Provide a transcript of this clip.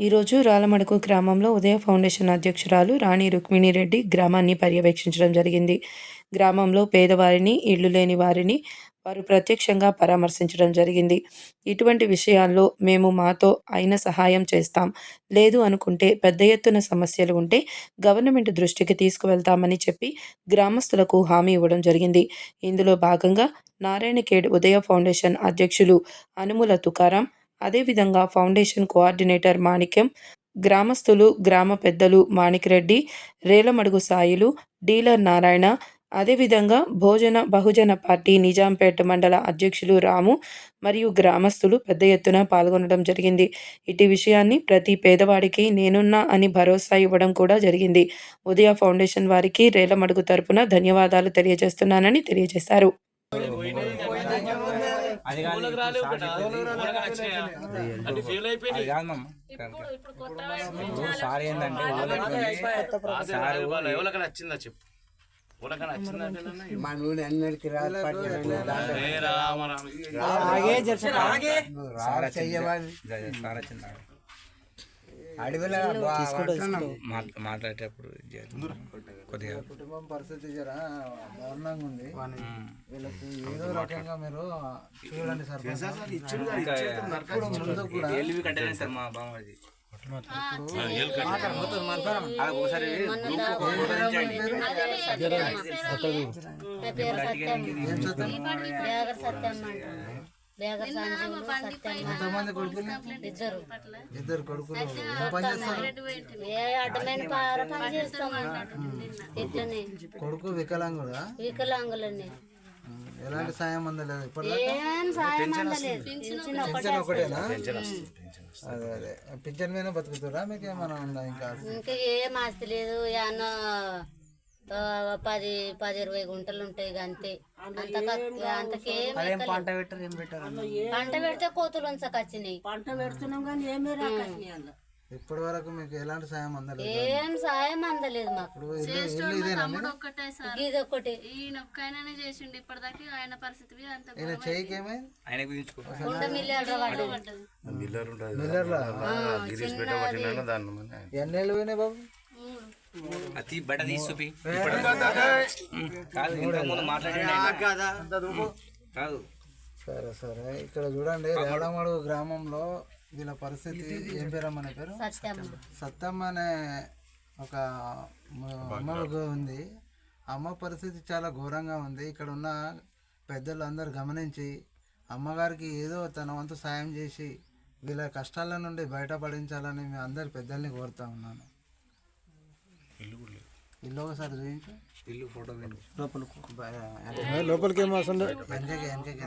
ఈరోజు రాలమడుకు గ్రామంలో ఉదయ ఫౌండేషన్ అధ్యక్షురాలు రాణి రుక్మిణిరెడ్డి గ్రామాన్ని పర్యవేక్షించడం జరిగింది. గ్రామంలో పేదవారిని ఇళ్ళు లేని వారిని వారు ప్రత్యక్షంగా పరామర్శించడం జరిగింది. ఇటువంటి విషయాల్లో మేము మాతో అయిన సహాయం చేస్తాం. లేదు అనుకుంటే పెద్ద ఎత్తున సమస్యలు ఉంటే గవర్నమెంట్ దృష్టికి తీసుకువెళ్తామని చెప్పి గ్రామస్తులకు హామీ ఇవ్వడం జరిగింది. ఇందులో భాగంగా నారాయణఖేడ్ ఉదయ ఫౌండేషన్ అధ్యక్షులు అనుముల తుకారాం అదేవిధంగా ఫౌండేషన్ కోఆర్డినేటర్ మాణిక్యం గ్రామస్తులు గ్రామ పెద్దలు మాణిక్రెడ్డి రేలమడుగు సాయిలు డీలర్ నారాయణ అదేవిధంగా భోజన బహుజన పార్టీ నిజాంపేట మండల అధ్యక్షులు రాము మరియు గ్రామస్తులు పెద్ద ఎత్తున పాల్గొనడం జరిగింది. ఇటు విషయాన్ని ప్రతి పేదవాడికి నేనున్నా అని భరోసా ఇవ్వడం కూడా జరిగింది. ఉదయ ఫౌండేషన్ వారికి రేలమడుగు తరపున ధన్యవాదాలు తెలియజేస్తున్నానని తెలియజేశారు. అది కాదు ఊళ్ళకి రాలేవు కదా. ఊళ్ళకి వచ్చినాయా? అన్ని ఫెయిల్ అది అయిపోయినాయి కాదమ్మా ఇప్పుడు సార్ ఏంటంటే సార్ నచ్చిందా చెప్పు? అడవిలో మాట్- మాట్లాడేటప్పుడు. కొద్దిగా. కుటుంబం పరిస్థితి జర దారుణంగా ఉంది. వీళ్ళకి ఏదో రకంగా మీరు చూడండి సార్. ఇప్పుడు ముందు కూడా ఎల్వి కట్టలేదు సార్ మా బామ్మది అది ఒకసారి ఎంతమంది కొడుకులు? ఇద్దరు. ఇద్దరు కొడుకులు ఏం అడ్డమైన పని కొడుకు వికలాంగుడా? వికలాంగులని ఎలాంటి సాయం అందలేదు పింఛన్ ఒకటేనా? అదే అదే. పింఛన్ మీద బతుకుతురా? మీకు ఏమైనా ఉందా ఇంకా? ఇంకా ఏం ఆస్తి లేదు. అన్న పది పది ఇరవై గుంటలు ఉంటాయి అంతే. అంతక పంట పంట పెడితే కోతులు ఉంచకొచ్చినాయి పంట పెడుతున్నాం కానీ ఏమీ ఇప్పటి వరకు మీకు ఎలాంటి సాయం అందలేదు? ఏం సాయం అందలేదు మాకు. మీరు? ఒక్కటే సార్. ఇది ఒకటి ఈయన ఒక్కైనానే చేసిండు ఇప్పటిదాకా ఆయన పరిస్థితి అంత ఈయన ఏమైంది? ఆయన మిల్లర్ మన ఎన్నేళ్ళు పోయినాయి బాబు? అతి బట్ట తీసి చూపి కాదు ఇంతకుముందు మాట్లాడండి ఆయన. కాదు? సరే సరే. ఇక్కడ చూడండి రేవడమడుగు గ్రామంలో వీళ్ళ పరిస్థితి ఏం పేరమ్మ అనే పేరు? సత్తమ్మ అనే ఒక అమ్మ ఉంది. అమ్మ పరిస్థితి చాలా ఘోరంగా ఉంది. ఇక్కడ ఉన్న పెద్దలు అందరు గమనించి అమ్మగారికి ఏదో తన వంతు సాయం చేసి వీళ్ళ కష్టాల నుండి బయటపడించాలని మీ అందరి పెద్దల్ని కోరుతా ఉన్నాను. ఇల్లు ఒకసారి చూపించు. ఇల్లు ఫోటో లోపలికి లోపలికి ఏమో అసలు వెనకకి వెనకకి.